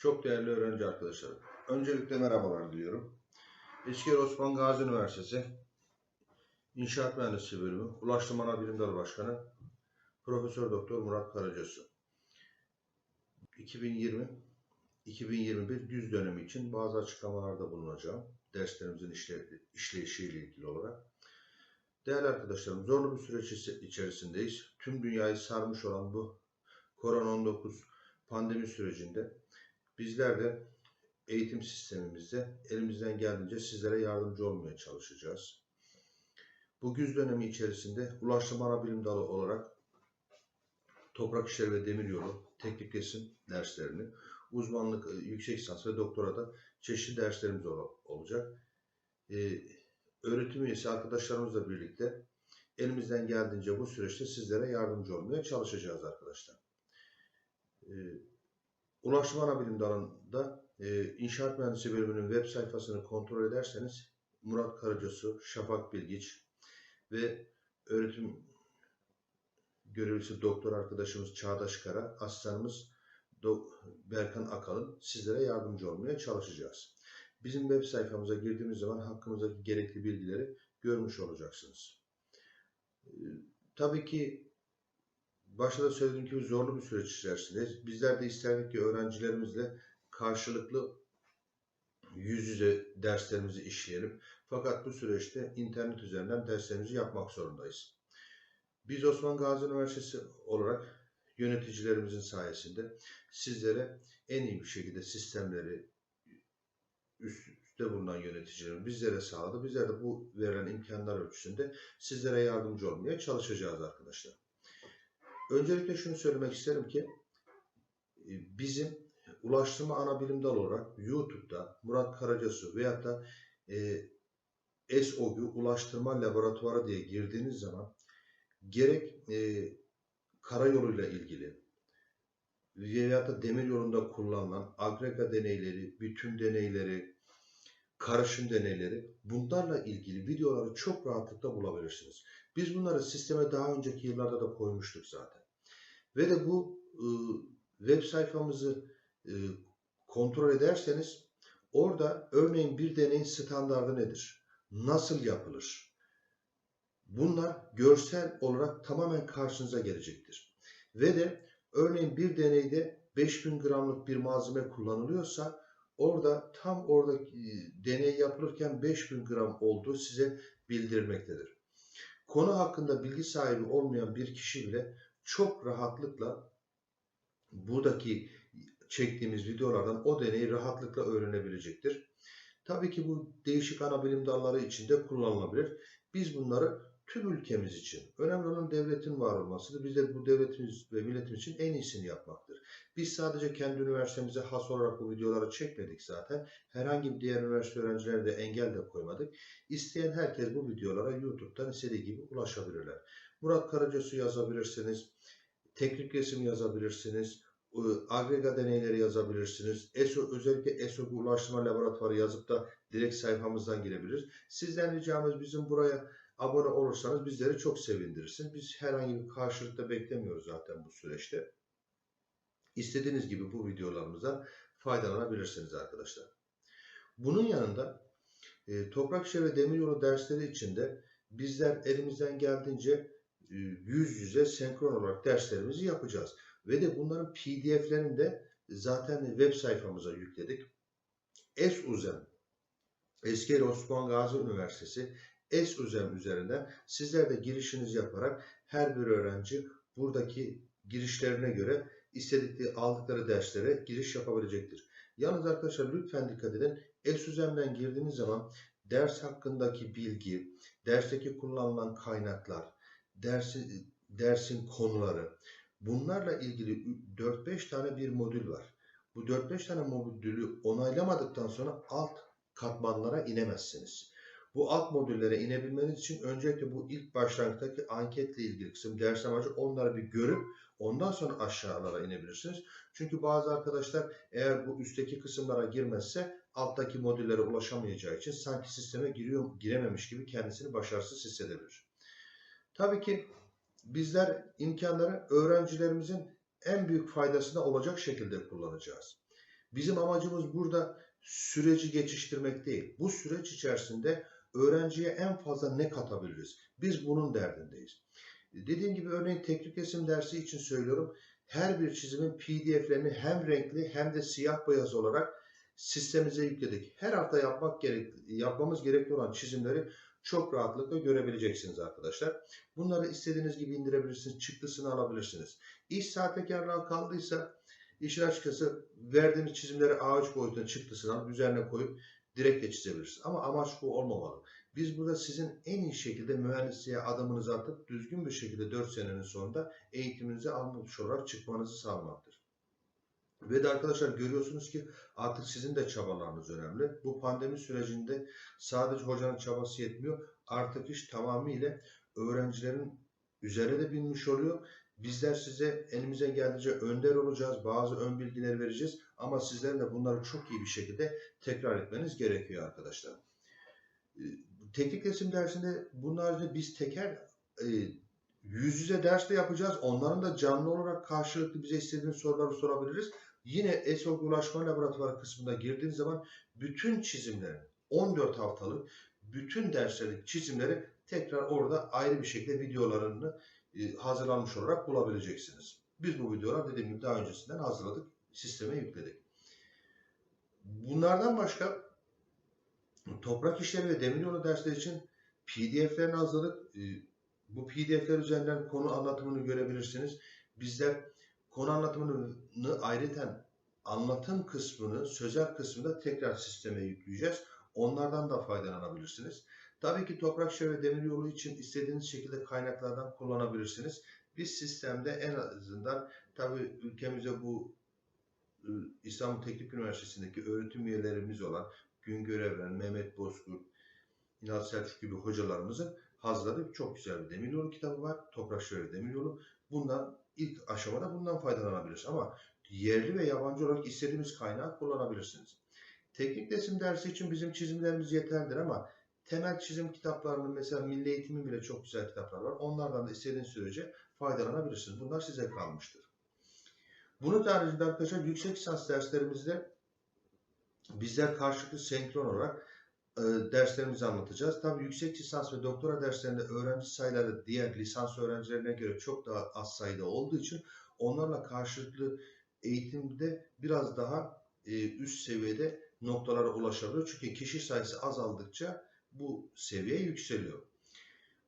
Çok değerli öğrenci arkadaşlarım. Öncelikle merhabalar diliyorum. Eskişehir Osman Gazi Üniversitesi İnşaat Mühendisliği Bölümü Ulaştırma Ana Bilim Dalı Başkanı Profesör Doktor Murat Karacasu. 2020 2021 düz dönemi için bazı açıklamalarda bulunacağım. Derslerimizin işle, işleyişiyle ilgili olarak. Değerli arkadaşlarım, zorlu bir süreç içerisindeyiz. Tüm dünyayı sarmış olan bu korona-19 pandemi sürecinde bizler de eğitim sistemimizde elimizden geldiğince sizlere yardımcı olmaya çalışacağız. Bu güz dönemi içerisinde Ulaştırma Ana Bilim Dalı olarak Toprak İşleri ve Demiryolu Teknik Resim derslerini, uzmanlık, e, yüksek lisans ve doktorada çeşitli derslerimiz ol- olacak. Ee, öğretim üyesi arkadaşlarımızla birlikte elimizden geldiğince bu süreçte sizlere yardımcı olmaya çalışacağız arkadaşlar. Ee, Ulaştırma Ana Bilim Dalı'nda e, İnşaat Mühendisliği bölümünün web sayfasını kontrol ederseniz Murat Karacasu, Şafak Bilgiç ve öğretim görevlisi doktor arkadaşımız Çağdaş Kara, asistanımız Berkan Akalın sizlere yardımcı olmaya çalışacağız. Bizim web sayfamıza girdiğimiz zaman hakkımızdaki gerekli bilgileri görmüş olacaksınız. Ee, tabii ki başta da söylediğim gibi zorlu bir süreç içerisindeyiz. Bizler de isterdik ki öğrencilerimizle karşılıklı yüz yüze derslerimizi işleyelim. Fakat bu süreçte internet üzerinden derslerimizi yapmak zorundayız. Biz Osman Gazi Üniversitesi olarak yöneticilerimizin sayesinde sizlere en iyi bir şekilde sistemleri üstte bulunan yöneticilerin bizlere sağladı. Bizler de bu verilen imkanlar ölçüsünde sizlere yardımcı olmaya çalışacağız arkadaşlar. Öncelikle şunu söylemek isterim ki e, bizim Ulaştırma Ana Bilim Dalı olarak YouTube'da Murat Karacasu veyahut da e, SOGÜ Ulaştırma Laboratuvarı diye girdiğiniz zaman gerek e, karayoluyla ilgili veyahut da demir yolunda kullanılan agrega deneyleri, bütün deneyleri, karışım deneyleri bunlarla ilgili videoları çok rahatlıkla bulabilirsiniz. Biz bunları sisteme daha önceki yıllarda da koymuştuk zaten. Ve de bu e, web sayfamızı e, kontrol ederseniz orada örneğin bir deneyin standardı nedir? Nasıl yapılır? Bunlar görsel olarak tamamen karşınıza gelecektir. Ve de örneğin bir deneyde 5000 gramlık bir malzeme kullanılıyorsa orada tam orada e, deney yapılırken 5000 gram olduğu size bildirilmektedir. Konu hakkında bilgi sahibi olmayan bir kişi bile çok rahatlıkla buradaki çektiğimiz videolardan o deneyi rahatlıkla öğrenebilecektir. Tabii ki bu değişik ana bilim dalları içinde kullanılabilir. Biz bunları tüm ülkemiz için, önemli olan devletin var olmasıdır. Biz de bu devletimiz ve milletimiz için en iyisini yapmaktır. Biz sadece kendi üniversitemize has olarak bu videoları çekmedik zaten. Herhangi bir diğer üniversite öğrencilerine de engel de koymadık. İsteyen herkes bu videolara YouTube'dan istediği gibi ulaşabilirler. Murat Karacasu yazabilirsiniz. Teknik resim yazabilirsiniz. ıı, Agrega deneyleri yazabilirsiniz. ESO, özellikle ESO Ulaştırma Laboratuvarı yazıp da direkt sayfamızdan girebiliriz. Sizden ricamız bizim buraya abone olursanız bizleri çok sevindirirsiniz. Biz herhangi bir karşılıkta beklemiyoruz zaten bu süreçte. İstediğiniz gibi bu videolarımızdan faydalanabilirsiniz arkadaşlar. Bunun yanında e, toprak işleri ve demiryolu dersleri içinde bizler elimizden geldiğince e, yüz yüze senkron olarak derslerimizi yapacağız. Ve de bunların pdf'lerini de zaten web sayfamıza yükledik. ESUZEM, Eskişehir Osman Gazi Üniversitesi ESUZEM üzerinden sizler de girişinizi yaparak her bir öğrenci buradaki girişlerine göre istedikleri aldıkları derslere giriş yapabilecektir. Yalnız arkadaşlar lütfen dikkat edin. ESUZEM'den girdiğiniz zaman ders hakkındaki bilgi, dersteki kullanılan kaynaklar, dersi, dersin konuları, bunlarla ilgili 4-5 tane bir modül var. Bu 4-5 tane modülü onaylamadıktan sonra alt katmanlara inemezsiniz. Bu alt modüllere inebilmeniz için öncelikle bu ilk başlangıçtaki anketle ilgili kısım ders amacı onları bir görüp ondan sonra aşağılara inebilirsiniz. Çünkü bazı arkadaşlar eğer bu üstteki kısımlara girmezse alttaki modüllere ulaşamayacağı için sanki sisteme giriyor, girememiş gibi kendisini başarısız hissedebilir. Tabii ki bizler imkanları öğrencilerimizin en büyük faydasına olacak şekilde kullanacağız. Bizim amacımız burada süreci geçiştirmek değil. Bu süreç içerisinde öğrenciye en fazla ne katabiliriz? Biz bunun derdindeyiz. Dediğim gibi örneğin teknik resim dersi için söylüyorum. Her bir çizimin PDF'lerini hem renkli hem de siyah beyaz olarak sistemimize yükledik. Her hafta yapmak gerek, yapmamız gerekli olan çizimleri çok rahatlıkla görebileceksiniz arkadaşlar. Bunları istediğiniz gibi indirebilirsiniz, çıktısını alabilirsiniz. İş sahtekarlığa kaldıysa işin açıkçası verdiğimiz çizimleri ağaç boyutuna çıktısını alıp üzerine koyup direkt de çizebilirsiniz. Ama amaç bu olmamalı. Biz burada sizin en iyi şekilde mühendisliğe adımınızı atıp düzgün bir şekilde 4 senenin sonunda eğitiminizi almış olarak çıkmanızı sağlamaktır. Ve de arkadaşlar görüyorsunuz ki artık sizin de çabalarınız önemli. Bu pandemi sürecinde sadece hocanın çabası yetmiyor. Artık iş tamamıyla öğrencilerin üzerine de binmiş oluyor. Bizler size elimize geldiğince önder olacağız. Bazı ön bilgiler vereceğiz. Ama sizlerin de bunları çok iyi bir şekilde tekrar etmeniz gerekiyor arkadaşlar. Ee, Teknik resim dersinde bunun haricinde biz teker e, yüz yüze ders de yapacağız. Onların da canlı olarak karşılıklı bize istediğiniz soruları sorabiliriz. Yine ESOG Ulaşma Laboratuvarı kısmında girdiğiniz zaman bütün çizimlerin 14 haftalık bütün derslerin çizimleri tekrar orada ayrı bir şekilde videolarını e, hazırlanmış olarak bulabileceksiniz. Biz bu videolar dediğim gibi daha öncesinden hazırladık, sisteme yükledik. Bunlardan başka toprak işleri ve demiryolu dersleri için PDF'lerini hazırladık. E, bu PDF'ler üzerinden konu anlatımını görebilirsiniz. Bizler konu anlatımını ayrıca anlatım kısmını, sözel kısmını tekrar sisteme yükleyeceğiz. Onlardan da faydalanabilirsiniz. Tabii ki toprak şehir ve demir yolu için istediğiniz şekilde kaynaklardan kullanabilirsiniz. Biz sistemde en azından tabii ülkemize bu ıı, İstanbul Teknik Üniversitesi'ndeki öğretim üyelerimiz olan Güngör Evren, Mehmet Bozkurt, İnat Selçuk gibi hocalarımızın hazırladığı çok güzel bir demir yolu kitabı var. Toprak ve demir yolu. Bundan ilk aşamada bundan faydalanabilirsiniz. Ama yerli ve yabancı olarak istediğimiz kaynağı kullanabilirsiniz. Teknik resim dersi için bizim çizimlerimiz yeterlidir ama temel çizim kitaplarının mesela Milli Eğitim'in bile çok güzel kitaplar var. Onlardan da istediğiniz sürece faydalanabilirsiniz. Bunlar size kalmıştır. Bunun haricinde arkadaşlar yüksek lisans derslerimizde bizler karşılıklı senkron olarak derslerimizi anlatacağız. Tabii yüksek lisans ve doktora derslerinde öğrenci sayıları diğer lisans öğrencilerine göre çok daha az sayıda olduğu için onlarla karşılıklı eğitimde biraz daha e, üst seviyede noktalara ulaşabiliyor. Çünkü kişi sayısı azaldıkça bu seviye yükseliyor.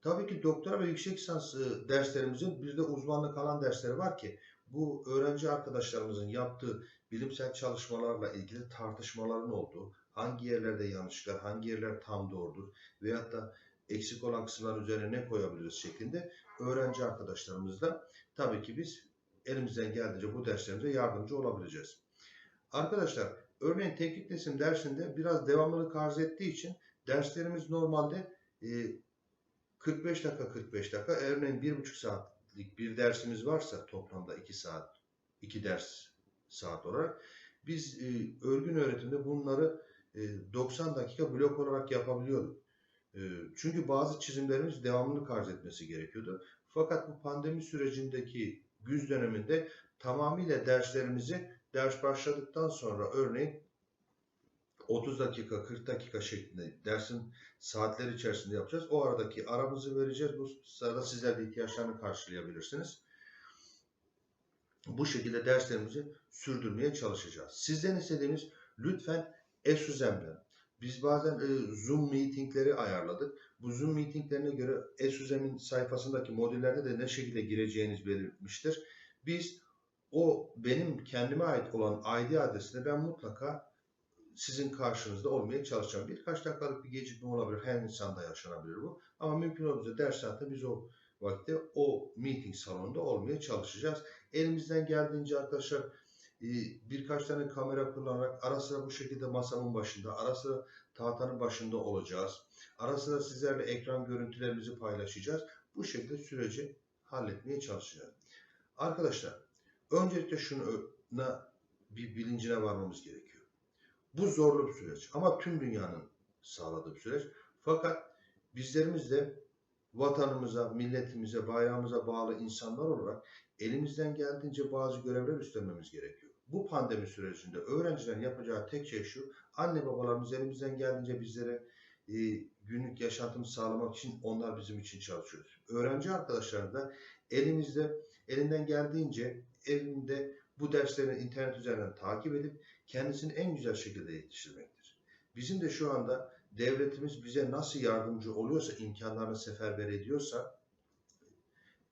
Tabii ki doktora ve yüksek lisans e, derslerimizin bir de uzmanlık alan dersleri var ki bu öğrenci arkadaşlarımızın yaptığı bilimsel çalışmalarla ilgili tartışmaların olduğu, hangi yerlerde yanlışlar, hangi yerler tam doğrudur veyahut da eksik olan kısımlar üzerine ne koyabiliriz şeklinde öğrenci arkadaşlarımızla tabii ki biz elimizden geldiğince bu derslerimize yardımcı olabileceğiz. Arkadaşlar örneğin teknik resim dersinde biraz devamlılık arz ettiği için derslerimiz normalde 45 dakika 45 dakika örneğin 1,5 saatlik bir dersimiz varsa toplamda 2 saat 2 ders saat olarak biz örgün öğretimde bunları 90 dakika blok olarak yapabiliyorduk. Çünkü bazı çizimlerimiz devamlılık arz etmesi gerekiyordu. Fakat bu pandemi sürecindeki güz döneminde tamamıyla derslerimizi ders başladıktan sonra örneğin 30 dakika 40 dakika şeklinde dersin saatleri içerisinde yapacağız. O aradaki aramızı vereceğiz. Bu sırada sizler de ihtiyaçlarını karşılayabilirsiniz. Bu şekilde derslerimizi sürdürmeye çalışacağız. Sizden istediğimiz lütfen ESUZEM'den. Biz bazen e, Zoom meetingleri ayarladık. Bu Zoom meetinglerine göre ESUZEM'in sayfasındaki modüllerde de ne şekilde gireceğiniz belirtmiştir. Biz o benim kendime ait olan ID adresine ben mutlaka sizin karşınızda olmaya çalışacağım. Birkaç dakikalık bir gecikme olabilir. Her insanda yaşanabilir bu. Ama mümkün olduğunca ders saatte biz o vakitte o meeting salonunda olmaya çalışacağız. Elimizden geldiğince arkadaşlar birkaç tane kamera kullanarak ara sıra bu şekilde masamın başında, ara sıra tahtanın başında olacağız. Ara sıra sizlerle ekran görüntülerimizi paylaşacağız. Bu şekilde süreci halletmeye çalışacağız. Arkadaşlar öncelikle şunu bir bilincine varmamız gerekiyor. Bu zorlu bir süreç ama tüm dünyanın sağladığı bir süreç. Fakat bizlerimiz de vatanımıza, milletimize, bayrağımıza bağlı insanlar olarak elimizden geldiğince bazı görevler üstlenmemiz gerekiyor. Bu pandemi sürecinde öğrencilerin yapacağı tek şey şu. Anne babalarımız elimizden geldiğince bizlere e, günlük yaşantımızı sağlamak için onlar bizim için çalışıyoruz. Öğrenci arkadaşlarım da elimizde elinden geldiğince elinde bu derslerini internet üzerinden takip edip kendisini en güzel şekilde yetiştirmektir. Bizim de şu anda devletimiz bize nasıl yardımcı oluyorsa, imkanlarını seferber ediyorsa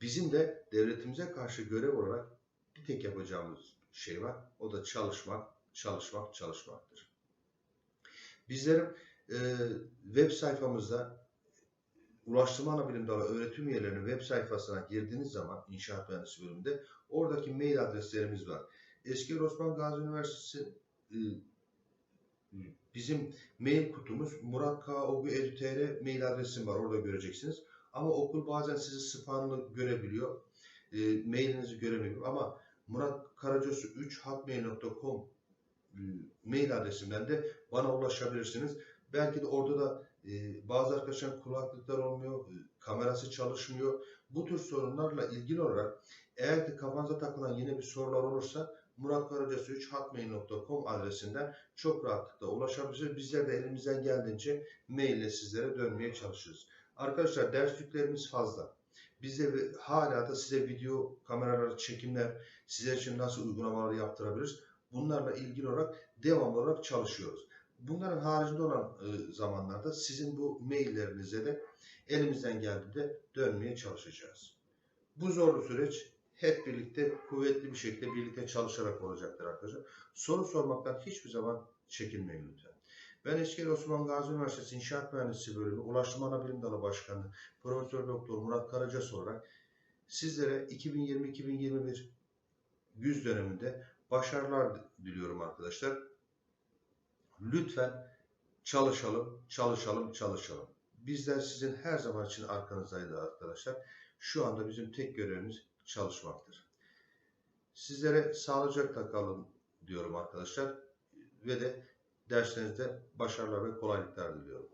bizim de devletimize karşı görev olarak bir tek yapacağımız şey var. O da çalışmak, çalışmak, çalışmaktır. Bizlerin e, web sayfamızda Ulaştırma Anabilim Dalı öğretim üyelerinin web sayfasına girdiğiniz zaman inşaat mühendisi bölümünde oradaki mail adreslerimiz var. Eski Osman Gazi Üniversitesi e, bizim mail kutumuz muratkogu.edu.tr mail adresim var orada göreceksiniz. Ama okul bazen sizi spamlı görebiliyor. E, mailinizi göremiyor ama muratkaracası3hotmail.com e, mail adresimden de bana ulaşabilirsiniz. Belki de orada da e, bazı arkadaşların kulaklıklar olmuyor, e, kamerası çalışmıyor. Bu tür sorunlarla ilgili olarak eğer ki kafanıza takılan yeni bir sorular olursa muratkaracası3hotmail.com adresinden çok rahatlıkla ulaşabilirsiniz. Bizler de elimizden geldiğince maille sizlere dönmeye çalışırız. Arkadaşlar ders yüklerimiz fazla. Biz de hala da size video kameraları, çekimler, sizler için nasıl uygulamalar yaptırabiliriz? Bunlarla ilgili olarak devamlı olarak çalışıyoruz. Bunların haricinde olan e, zamanlarda sizin bu maillerinize de elimizden geldiğinde dönmeye çalışacağız. Bu zorlu süreç hep birlikte kuvvetli bir şekilde birlikte çalışarak olacaktır arkadaşlar. Soru sormaktan hiçbir zaman çekinmeyin lütfen. Ben Eskişehir Osman Gazi Üniversitesi İnşaat Mühendisliği Bölümü Ulaştırma Anabilim Dalı Başkanı Profesör Doktor Murat Karacas olarak sizlere 2020-2021 yüz döneminde başarılar diliyorum arkadaşlar. Lütfen çalışalım, çalışalım, çalışalım. Bizler sizin her zaman için arkanızdaydı arkadaşlar. Şu anda bizim tek görevimiz çalışmaktır. Sizlere sağlıcakla kalın diyorum arkadaşlar ve de derslerinizde başarılar ve kolaylıklar diliyorum.